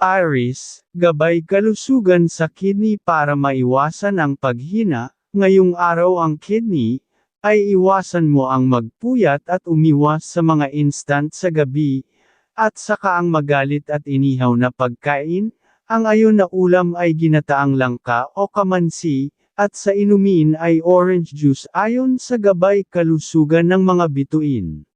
Iris, gabay kalusugan sa kidney para maiwasan ang paghina, ngayong araw ang kidney, ay iwasan mo ang magpuyat at umiwas sa mga instant sa gabi, at saka ang magalit at inihaw na pagkain, ang ayon na ulam ay ginataang langka o kamansi, at sa inumin ay orange juice. Ayon sa gabay kalusugan ng mga bituin.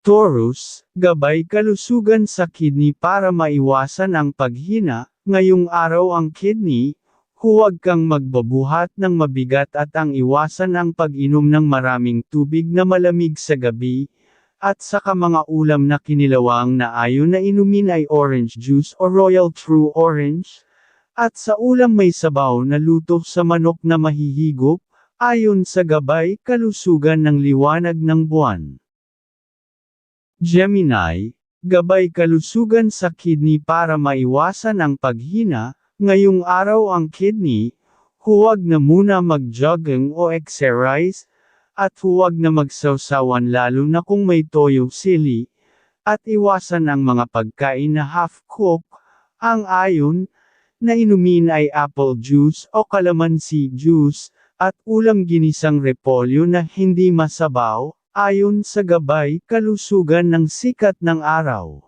Taurus, gabay kalusugan sa kidney para maiwasan ang paghina, ngayong araw ang kidney, huwag kang magbabuhat ng mabigat at ang iwasan ang pag-inom ng maraming tubig na malamig sa gabi, at saka mga ulam na kinilawang na ayon na inumin ay orange juice o royal true orange, at sa ulam may sabaw na luto sa manok na mahihigop, ayon sa gabay kalusugan ng liwanag ng buwan. Gemini, gabay kalusugan sa kidney para maiwasan ang paghina, ngayong araw ang kidney, huwag na muna mag-jogging o exercise, at huwag na magsawsawan lalo na kung may toyo sili, at iwasan ang mga pagkain na half-cook, ang ayon, na inumin ay apple juice o calamansi juice, at ulam ginisang repolyo na hindi masabaw, ayon sa gabay kalusugan ng sikat ng araw.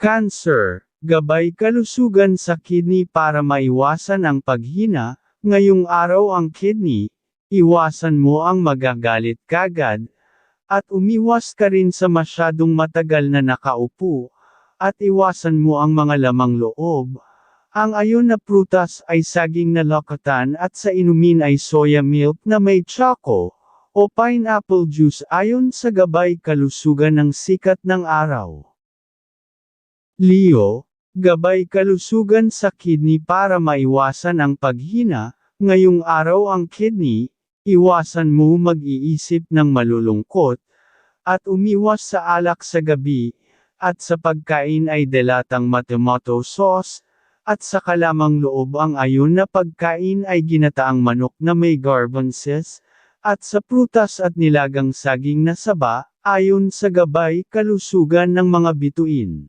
Cancer, gabay kalusugan sa kidney para maiwasan ang paghina, ngayong araw ang kidney, iwasan mo ang magagalit kagad, at umiwas ka rin sa masyadong matagal na nakaupo, at iwasan mo ang mga lamang loob. Ang ayon na prutas ay saging na lokatan at sa inumin ay soya milk na may choco, o pineapple juice ayon sa gabay kalusugan ng sikat ng araw. Leo, gabay kalusugan sa kidney para maiwasan ang paghina, ngayong araw ang kidney, iwasan mo mag-iisip ng malulungkot, at umiwas sa alak sa gabi, at sa pagkain ay delatang matemato sauce, at sa kalamang loob ang ayon na pagkain ay ginataang manok na may garbanzes, at sa prutas at nilagang saging na saba, ayon sa gabay kalusugan ng mga bituin.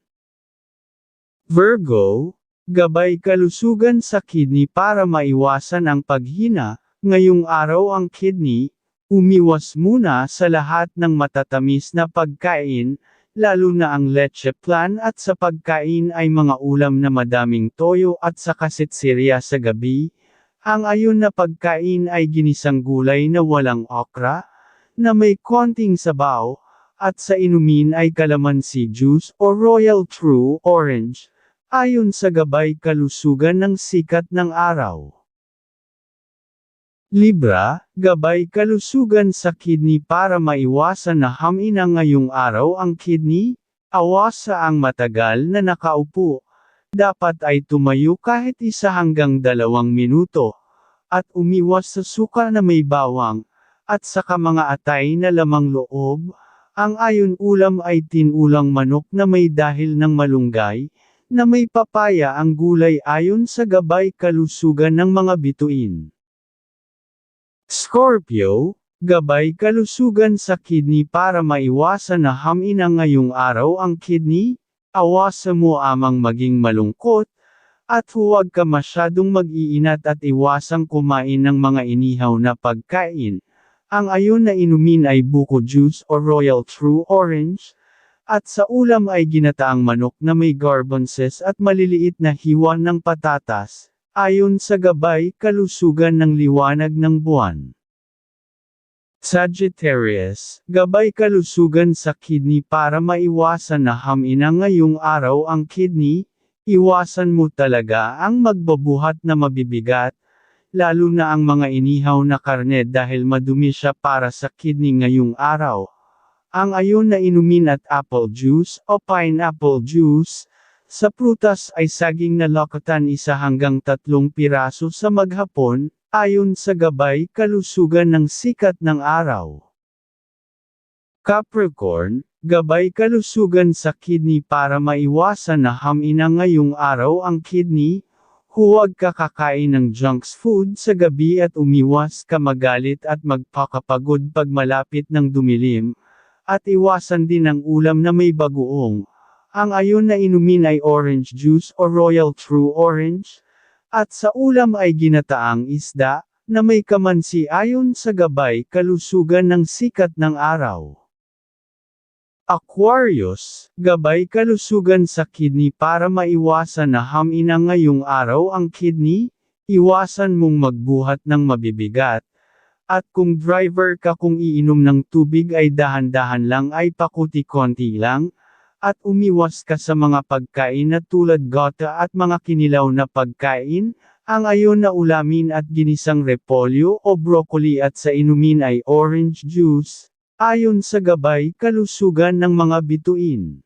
Virgo, gabay kalusugan sa kidney para maiwasan ang paghina, ngayong araw ang kidney, umiwas muna sa lahat ng matatamis na pagkain, lalo na ang leche plan at sa pagkain ay mga ulam na madaming toyo at sa kasitsirya sa gabi, ang ayon na pagkain ay ginisang gulay na walang okra, na may konting sabaw, at sa inumin ay calamansi juice o royal true orange, ayon sa gabay kalusugan ng sikat ng araw. Libra, gabay kalusugan sa kidney para maiwasan na hamina ngayong araw ang kidney, awasa ang matagal na nakaupo, dapat ay tumayo kahit isa hanggang dalawang minuto, at umiwas sa suka na may bawang, at saka mga atay na lamang loob, ang ayon ulam ay tinulang manok na may dahil ng malunggay, na may papaya ang gulay ayon sa gabay kalusugan ng mga bituin. Scorpio, gabay kalusugan sa kidney para maiwasan na hamina ngayong araw ang kidney, Awasa mo amang maging malungkot, at huwag ka masyadong mag-iinat at iwasang kumain ng mga inihaw na pagkain. Ang ayon na inumin ay buko juice o royal true orange, at sa ulam ay ginataang manok na may garbanzes at maliliit na hiwa ng patatas, ayon sa gabay kalusugan ng liwanag ng buwan. Sagittarius, gabay kalusugan sa kidney para maiwasan na hamina ngayong araw ang kidney, iwasan mo talaga ang magbabuhat na mabibigat, lalo na ang mga inihaw na karne dahil madumi siya para sa kidney ngayong araw. Ang ayon na inumin at apple juice o pineapple juice, sa prutas ay saging na lokatan isa hanggang tatlong piraso sa maghapon, ayon sa gabay kalusugan ng sikat ng araw. Capricorn, gabay kalusugan sa kidney para maiwasan na hamina ngayong araw ang kidney, huwag ka kakain ng junks food sa gabi at umiwas ka magalit at magpakapagod pag malapit ng dumilim, at iwasan din ang ulam na may bagoong, ang ayon na inumin ay orange juice o royal true orange, at sa ulam ay ginataang isda, na may kamansi ayon sa gabay kalusugan ng sikat ng araw. Aquarius, gabay kalusugan sa kidney para maiwasan na hamina ngayong araw ang kidney, iwasan mong magbuhat ng mabibigat. At kung driver ka kung iinom ng tubig ay dahan-dahan lang ay pakuti-konti lang, at umiwas ka sa mga pagkain na tulad gata at mga kinilaw na pagkain, ang ayon na ulamin at ginisang repolyo o broccoli at sa inumin ay orange juice, ayon sa gabay kalusugan ng mga bituin.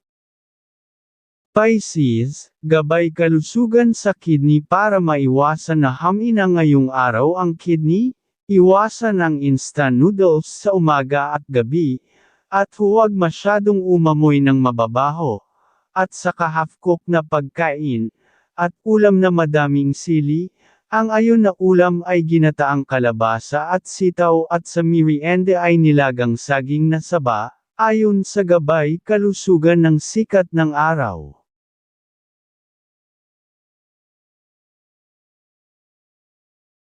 Pisces, gabay kalusugan sa kidney para maiwasan na hamina ngayong araw ang kidney, iwasan ang instant noodles sa umaga at gabi, at huwag masyadong umamoy ng mababaho, at saka half-cook na pagkain, at ulam na madaming sili, ang ayon na ulam ay ginataang kalabasa at sitaw at sa merienda ay nilagang saging na saba, ayon sa gabay kalusugan ng sikat ng araw.